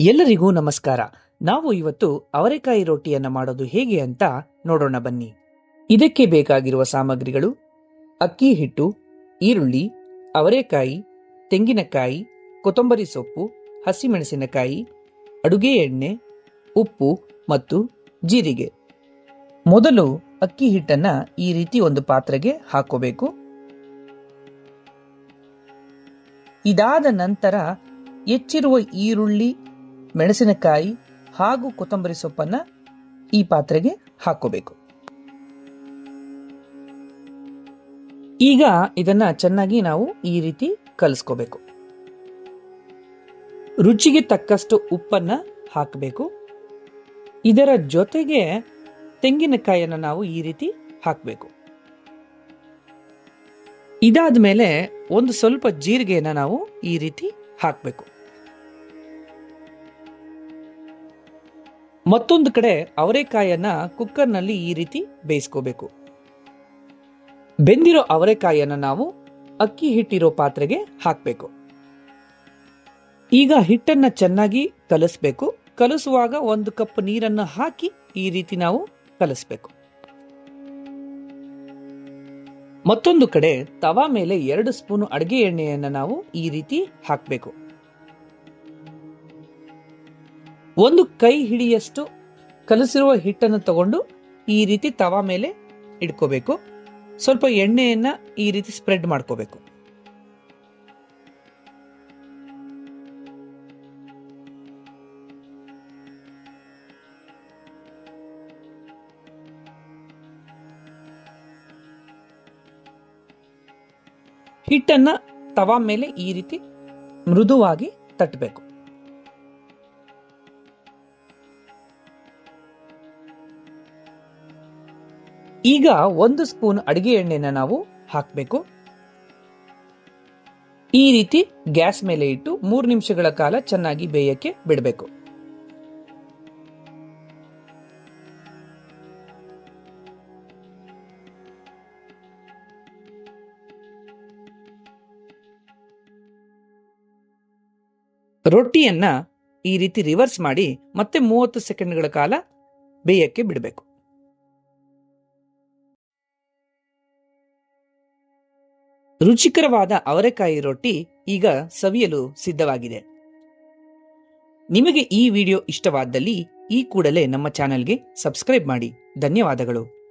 ಎಲ್ಲರಿಗೂ ನಮಸ್ಕಾರ. ನಾವು ಇವತ್ತು ಅವರೆಕಾಯಿ ರೊಟ್ಟಿಯನ್ನ ಮಾಡೋದು ಹೇಗೆ ಅಂತ ನೋಡೋಣ ಬನ್ನಿ. ಇದಕ್ಕೆ ಬೇಕಾಗಿರುವ ಸಾಮಗ್ರಿಗಳು ಅಕ್ಕಿ ಹಿಟ್ಟು, ಈರುಳ್ಳಿ, ಅವರೆಕಾಯಿ, ತೆಂಗಿನಕಾಯಿ, ಕೊತ್ತಂಬರಿ ಸೊಪ್ಪು, ಹಸಿಮೆಣಸಿನಕಾಯಿ, ಅಡುಗೆ ಎಣ್ಣೆ, ಉಪ್ಪು ಮತ್ತು ಜೀರಿಗೆ. ಮೊದಲು ಅಕ್ಕಿ ಹಿಟ್ಟನ್ನ ಈ ರೀತಿ ಒಂದು ಪಾತ್ರೆಗೆ ಹಾಕೋಬೇಕು. ಇದಾದ ನಂತರ ಹೆಚ್ಚಿರುವ ಈರುಳ್ಳಿ ಮೆಣಸಿನಕಾಯಿ ಹಾಗೂ ಕೊತ್ತಂಬರಿ ಸೊಪ್ಪನ್ನ ಈ ಪಾತ್ರೆಗೆ ಹಾಕೋಬೇಕು ಈಗ ಇದನ್ನ ಚೆನ್ನಾಗಿ ನಾವು ಈ ರೀತಿ ಕಲಿಸ್ಕೋಬೇಕು. ರುಚಿಗೆ ತಕ್ಕಷ್ಟು ಉಪ್ಪನ್ನ ಹಾಕಬೇಕು. ಇದರ ಜೊತೆಗೆ ತೆಂಗಿನಕಾಯಿಯನ್ನ ನಾವು ಈ ರೀತಿ ಹಾಕಬೇಕು. ಇದಾದ ಮೇಲೆ ಒಂದು ಸ್ವಲ್ಪ ಜೀರಿಗೆಯನ್ನು ನಾವು ಈ ರೀತಿ ಹಾಕಬೇಕು. ಮತ್ತೊಂದು ಕಡೆ ಅವರೆಕಾಯನ್ನ ಕುಕ್ಕರ್ನಲ್ಲಿ ಈ ರೀತಿ ಬೇಯಿಸ್ಕೋಬೇಕು. ಬೆಂದಿರೋ ಅವರೆಕಾಯನ್ನ ನಾವು ಅಕ್ಕಿ ಹಿಟ್ಟಿರೋ ಪಾತ್ರೆಗೆ ಹಾಕಬೇಕು. ಈಗ ಹಿಟ್ಟನ್ನ ಚೆನ್ನಾಗಿ ಕಲಸಬೇಕು. ಕಲಸುವಾಗ ಒಂದು ಕಪ್ ನೀರನ್ನು ಹಾಕಿ ಈ ರೀತಿ ನಾವು ಕಲಿಸ್ಬೇಕು. ಮತ್ತೊಂದು ಕಡೆ ತವಾ ಮೇಲೆ ಎರಡು ಸ್ಪೂನ್ ಅಡಿಗೆ ಎಣ್ಣೆಯನ್ನು ನಾವು ಈ ರೀತಿ ಹಾಕಬೇಕು. ಒಂದು ಕೈ ಹಿಡಿಯಷ್ಟು ಕಲಸಿರುವ ಹಿಟ್ಟನ್ನು ತಗೊಂಡು ಈ ರೀತಿ ತವಾ ಮೇಲೆ ಇಟ್ಕೋಬೇಕು. ಸ್ವಲ್ಪ ಎಣ್ಣೆಯನ್ನ ಈ ರೀತಿ ಸ್ಪ್ರೆಡ್ ಮಾಡ್ಕೋಬೇಕು. ಹಿಟ್ಟನ್ನ ತವಾ ಮೇಲೆ ಈ ರೀತಿ ಮೃದುವಾಗಿ ತಟ್ಟಬೇಕು. ಈಗ ಒಂದು ಸ್ಪೂನ್ ಅಡಿಗೆ ಎಣ್ಣೆನ ನಾವು ಹಾಕಬೇಕು. ಈ ರೀತಿ ಗ್ಯಾಸ್ ಮೇಲೆ ಇಟ್ಟು ಮೂರು ನಿಮಿಷಗಳ ಕಾಲ ಚೆನ್ನಾಗಿ ಬೇಯಕ್ಕೆ ಬಿಡಬೇಕು. ರೊಟ್ಟಿಯನ್ನ ಈ ರೀತಿ ರಿವರ್ಸ್ ಮಾಡಿ ಮತ್ತೆ ಮೂವತ್ತು ಸೆಕೆಂಡ್ಗಳ ಕಾಲ ಬೇಯಕ್ಕೆ ಬಿಡಬೇಕು. ರುಚಿಕರವಾದ ಅವರೆಕಾಯಿ ರೊಟ್ಟಿ ಈಗ ಸವಿಯಲು ಸಿದ್ಧವಾಗಿದೆ. ನಿಮಗೆ ಈ ವಿಡಿಯೋ ಇಷ್ಟವಾದಲ್ಲಿ ಈ ಕೂಡಲೇ ನಮ್ಮ ಚಾನೆಲ್ಗೆ ಸಬ್ಸ್ಕ್ರೈಬ್ ಮಾಡಿ. ಧನ್ಯವಾದಗಳು.